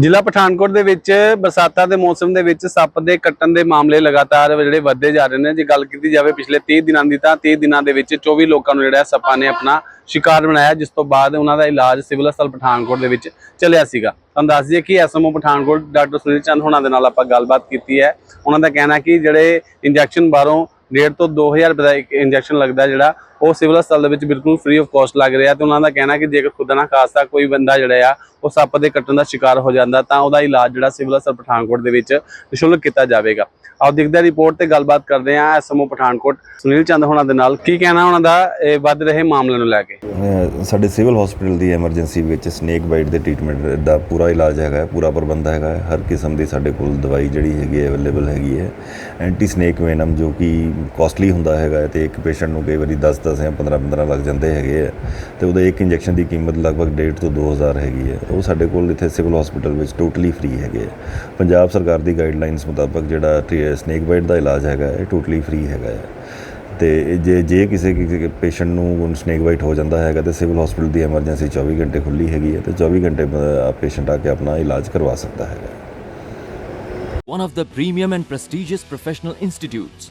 ਜ਼ਿਲ੍ਹਾ ਪਠਾਨਕੋਟ ਦੇ ਵਿੱਚ ਬਰਸਾਤਾਂ ਦੇ ਮੌਸਮ ਦੇ ਵਿੱਚ ਸੱਪ ਦੇ ਕੱਟਣ ਦੇ ਮਾਮਲੇ ਲਗਾਤਾਰ ਜਿਹੜੇ ਵੱਧਦੇ ਜਾ ਰਹੇ ਨੇ। ਜੇ ਗੱਲ ਕੀਤੀ ਜਾਵੇ ਪਿਛਲੇ 30 ਦਿਨਾਂ ਦੀ ਤਾਂ 30 ਦਿਨਾਂ ਦੇ ਵਿੱਚ 24 ਲੋਕਾਂ ਨੂੰ ਜਿਹੜਾ ਸੱਪਾਂ ਨੇ ਆਪਣਾ ਸ਼ਿਕਾਰ ਬਣਾਇਆ, ਜਿਸ ਤੋਂ ਬਾਅਦ ਉਹਨਾਂ ਦਾ ਇਲਾਜ ਸਿਵਲ ਹਸਪਤਾਲ ਪਠਾਨਕੋਟ ਦੇ ਵਿੱਚ ਚੱਲਿਆ ਸੀਗਾ। ਤੁਹਾਨੂੰ ਦੱਸ ਦਈਏ ਕਿ ਐਸਐਮਓ ਪਠਾਨਕੋਟ ਡਾਕਟਰ ਸੁਨੀਲ ਚੰਦ ਹੋਣਾ ਦੇ ਨਾਲ ਆਪਾਂ ਗੱਲਬਾਤ ਕੀਤੀ ਹੈ। ਉਹਨਾਂ ਦਾ ਕਹਿਣਾ ਕਿ ਜਿਹੜੇ ਇੰਜੈਕਸ਼ਨ ਬਾਹਰੋਂ ਡੇਢ ਤੋਂ 2000 ਰੁਪਏ ਦਾ ਇੱਕ ਇੰਜੈਕਸ਼ਨ ਲੱਗਦਾ ਜਿਹੜਾ ਉਹ ਸਿਵਲ ਹਸਪਤਾਲ ਦੇ ਵਿੱਚ ਬਿਲਕੁਲ ਫ੍ਰੀ ਆਫ ਕਾਸਟ ਲੱਗ ਰਿਹਾ ਤੇ ਉਹਨਾਂ ਦਾ ਕਹਿਣਾ ਕਿ ਜੇਕਰ ਖੁਦਾ ਨਾ ਖਾਸਤਾ ਕੋਈ ਬੰਦਾ ਜਿਹੜਾ ਆ, ਉਹ ਸੱਪ ਦੇ ਕੱਟਣ ਦਾ ਸ਼ਿਕਾਰ ਹੋ ਜਾਂਦਾ ਤਾਂ ਉਹਦਾ ਇਲਾਜ ਜਿਹੜਾ ਸਿਵਲ ਹਸਪਤਾਲ ਪਠਾਨਕੋਟ ਦੇ ਵਿੱਚ ਨਿਸ਼ੁਲਕ ਕੀਤਾ ਜਾਵੇਗਾ। ਆਓ ਦੇਖਦੇ ਹਾਂ ਰਿਪੋਰਟ ਤੇ ਗੱਲਬਾਤ ਕਰਦੇ ਹਾਂ ਐਸਐਮਓ ਪਠਾਨਕੋਟ ਸੁਨੀਲ ਚੰਦ ਹੋਣਾ ਦੇ ਨਾਲ। ਕੀ ਕਹਿਣਾ ਉਹਨਾਂ ਦਾ, ਇਹ ਵੱਧ ਰਹੇ ਮਾਮਲੇ ਨੂੰ ਲੈ ਕੇ? ਸਾਡੇ ਸਿਵਲ ਹਸਪੀਟਲ ਦੀ ਐਮਰਜੈਂਸੀ ਵਿੱਚ ਸਨੇਕ ਬਾਈਟ ਦੇ ਟ੍ਰੀਟਮੈਂਟ ਦਾ ਪੂਰਾ ਇਲਾਜ ਹੈਗਾ ਪੂਰਾ ਪ੍ਰਬੰਧ ਹੈਗਾ ਹਰ ਕਿਸਮ ਦੀ ਸਾਡੇ ਕੋਲ ਦਵਾਈ ਜਿਹੜੀ ਹੈਗੀ ਹੈ ਅਵੇਲੇਬਲ ਹੈਗੀ ਹੈ। ਐਂਟੀ ਸਨੇਕ ਵੈਨਮ ਜੋ ਕਿ ਕਾਸਟਲੀ ਹੁੰਦਾ ਹੈਗਾ ਹੈ ਤੇ ਇੱਕ ਪੇਸ਼ੈਂਟ ਨੂੰ ਕਈ ਵਾਰੀ 10 10 ਜਾਂ 15 15 ਲੱਗ ਜਾਂਦੇ ਹੈਗੇ ਹੈ ਤੇ ਉਹਦਾ ਇੱਕ ਇੰਜੈਕਸ਼ਨ ਦੀ ਕੀਮਤ ਲਗਭਗ 1.5 ਤੋਂ 2000 ਹੈਗੀ ਹੈ ਉਹ ਸਾਡੇ ਕੋਲ ਇੱਥੇ ਸਿਵਲ ਹਸਪੀਟਲ ਵਿੱਚ ਟੋਟਲੀ ਫ੍ਰੀ ਹੈਗੇ ਹੈ ਪੰਜਾਬ ਸਰਕਾਰ ਦੀ ਗਾਈਡਲਾਈਨਸ ਮੁਤਾਬਕ ਜਿਹੜਾ ਸਨੇਕ ਬਾਈਟ ਦਾ ਇਲਾਜ ਹੈਗਾ ਇਹ ਟੋਟਲੀ ਫ੍ਰੀ ਹੈਗਾ ਹੈ ਤੇ ਜੇ ਜੇ ਕਿਸੇ ਪੇਸ਼ੈਂਟ ਨੂੰ ਸਨੇਕ ਬਾਈਟ ਹੋ ਜਾਂਦਾ ਹੈਗਾ ਤੇ ਸਿਵਲ ਹਸਪੀਟਲ ਦੀ ਐਮਰਜੈਂਸੀ 24 ਘੰਟੇ ਖੁੱਲੀ ਹੈਗੀ ਹੈ ਤੇ 24 ਘੰਟੇ ਪੇਸ਼ੈਂਟ ਆ ਕੇ ਆਪਣਾ ਇਲਾਜ ਕਰਵਾ ਸਕਦਾ ਹੈਗਾ। One of the premium and prestigious professional institutes,